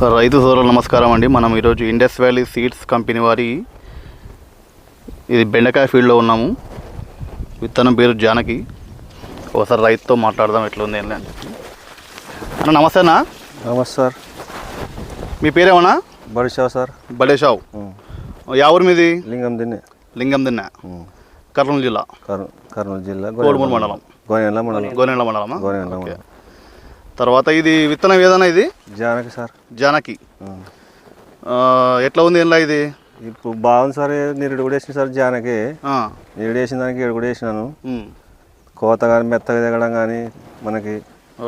రైతు సోదరులు నమస్కారం అండి. మనం ఈరోజు ఇండస్ వ్యాలీ సీడ్స్ కంపెనీ వారి ఇది బెండకాయ ఫీల్డ్లో ఉన్నాము. విత్తనం పేరు జానకి. ఒకసారి రైతుతో మాట్లాడదాం ఎట్లుంది ఏంటి అని చెప్పి. అన్న నమస్తే అన్న. నమస్తే సార్. మీ పేరేమన్నా? బడిషా సార్. బడేషావు యా ఊరు మీది? లింగం దిన్నే. లింగం దిన్న. కర్నూలు జిల్లా. కర్నూలు జిల్లా కోడుమూరు మండలం. గోనెల మండలం. గోనెండ్ల మండలమా? గోనెల మండలం. తర్వాత ఇది విత్తనం ఏదైనా ఇది? జానకి సార్. జానకి. ఎట్లా ఉంది ఏంలా ఇది? ఇప్పుడు బాగుంది సార్ నిరుడు కూడా వేసిన సార్ జానకి. నిరుడు వేసిన దానికి ఏడు కూడా వేసినాను. కోత కానీ మెత్తగా దిగడం కానీ మనకి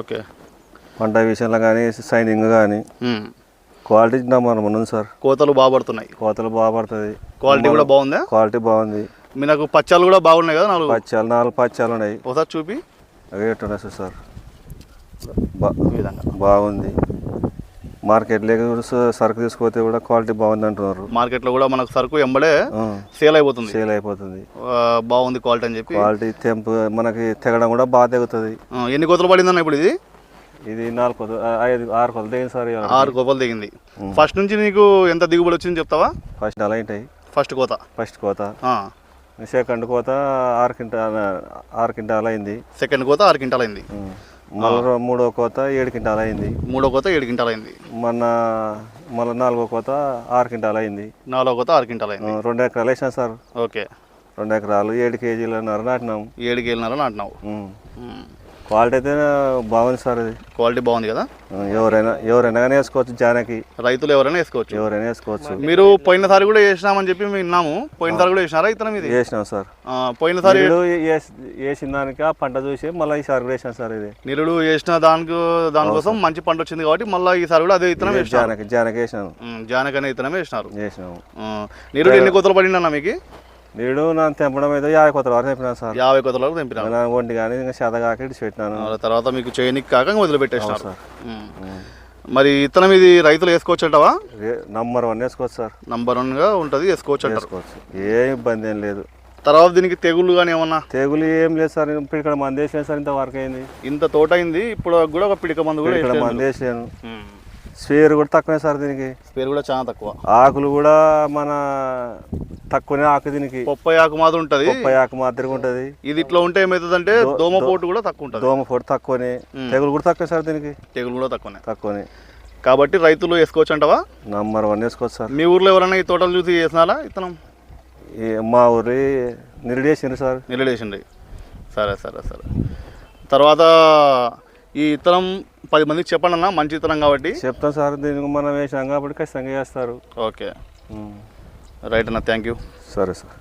ఓకే. పంట విషయంలో కానీ సైనింగ్ కానీ. క్వాలిటీ వన్ ఉంది సార్. కోతలు బాగా పడుతున్నాయి. కోతలు బాగా పడుతుంది. క్వాలిటీ కూడా బాగుందా? క్వాలిటీ బాగుంది. మీ నాకు పచ్చాలు కూడా బాగున్నాయి కదా నాలుగు. పచ్చాలు నాలుగు పచ్చాలు ఉన్నాయి. ఒకసారి చూపి. అవి ఎట్టున్నాయి సార్? విధంగా. బాగుంది. మార్కెట్లోకి సరుకు తీసుకుపోతే కూడా క్వాలిటీ బాగుంది అంటున్నారు మార్కెట్లో కూడా మనకు సరుకు ఎంబడే సేల్ అయిపోతుంది. సేల్ అయిపోతుంది. బాగుంది క్వాలిటీ అని చెప్పి. క్వాలిటీ తెంపు మనకి తెగడం కూడా బాగా తెగుతుంది. ఎన్ని కోతలు పడిందన్న ఇప్పుడు ఇది? ఇది నాలుగు కొత్త ఐదు ఆరు కొత్త దిగింది సార్. ఆరు కోతలు దిగింది ఫస్ట్ నుంచి నీకు ఎంత దిగుబడి వచ్చింది చెప్తావా? ఫస్ట్ అలా ఉంటాయి ఫస్ట్ కోత. ఫస్ట్ కోత. సెకండ్ కోత ఆరు క్వింటాల్ ఆరు క్వింటాల్ అయింది. సెకండ్ కోత ఆరు క్వింటాల్ అయింది. మళ్ళీ మూడో కోత ఏడు క్వింటాల్ అయింది. మూడో కోత ఏడు క్వింటాల్ అయింది. మొన్న మళ్ళీ నాలుగో కోత ఆరు క్వింటాల్ అయింది. నాలుగో కోత ఆరు క్వింటాల్ అయింది. రెండు ఎకరాలు వేసినాం సార్. ఓకే. రెండు ఎకరాలు ఏడు కేజీలన్నర నాటినాం. ఏడు ఉం. ఉమ్. క్వాలిటీ అయితే బాగుంది సార్ ఇది. క్వాలిటీ బాగుంది కదా? ఎవరైనా ఎవరైనా కానీ వేసుకోవచ్చు జానకి. రైతులు ఎవరైనా వేసుకోవచ్చు. ఎవరైనా వేసుకోవచ్చు. మీరు పోయినసారి కూడా వేసినామని చెప్పి విన్నాము. పోయినసారి కూడా వేసినారా ఇతనం ఇది వేసినాం సార్. పోయినసారి వేసిన దానికి ఆ పంట చూసి మళ్ళీ ఈసారి కూడా వేసినాం సార్ ఇది. నిరుడు వేసిన దానికి దానికోసం మంచి పంట వచ్చింది కాబట్టి మళ్ళీ ఈసారి కూడా అదే ఇతనం జానకి జానకి వేసినాం. ఉమ్, జానక్ అనే ఇతనం వేసినారు. వేసినాము నిరుడు ఎన్ని కోతలు పడిందన్న మీకు? నీడు నా తెంపడం అయితే యాభై కొత్త వరకు తెంపినాను సార్. యాభై కోతల వరకు తెంపినారు. నా ఒంటి కానీ ఇంకా శత కాక ఇడిచి పెట్టినాను. తర్వాత మీకు చేయనికి కాక ఇంకా వదిలిపెట్టేసినారు. సార్. మరి ఇతనం ఇది రైతులు వేసుకోవచ్చు అంటావా నంబర్ వన్ వేసుకోవచ్చు సార్. నంబర్ వన్గా ఉంటుంది వేసుకోవచ్చు వేసుకోవచ్చు. ఏ ఇబ్బంది ఏం లేదు. తర్వాత దీనికి తెగుళ్ళు కానీ ఏమన్నా? తెగులు ఏం లేదు సార్. ఇప్పుడు ఇక్కడ మంది వేసాను సార్ ఇంత వరకు అయింది. ఇంత తోట అయింది ఇప్పుడు కూడా ఒక పిడిక మందు కూడా ఇక్కడ మంది వేసాను. స్పేర్ కూడా తక్కువనే సార్ దీనికి. పేరు కూడా చాలా తక్కువ. ఆకులు కూడా మన తక్కువనే ఆకు దీనికి. పొప్పాయి ఆకు మాత్రం ఉంటుంది. ముప్పై ఆకు మాదిరిగా ఉంటుంది. ఇది ఇట్లా ఉంటే ఏమవుతుందంటే దోమ పోటు కూడా తక్కువ ఉంటుంది. దోమ పొడి తక్కువనే. తెగులు కూడా తక్కువ సార్ దీనికి? తెగులు కూడా తక్కువనే. తక్కువనే. కాబట్టి రైతులు వేసుకోవచ్చు అంటావా? నంబర్ వన్ వేసుకోవచ్చు సార్. మీ ఊర్లో ఎవరైనా ఈ తోటలు చూసి వేసినారా ఇతనం మా ఊరి నిరుడేసిండ్రు సార్. నిలడేసిండి సరే సరే సరే. తర్వాత ఈ ఇతరం పది మందికి చెప్పండి అన్న మంచి ఇతరం కాబట్టి. చెప్తాం సార్ దీనికి మనం వేసాం కాబట్టి ఖచ్చితంగా చేస్తారు. ఓకే. రైట్ అన్న థ్యాంక్ యూ సరే సార్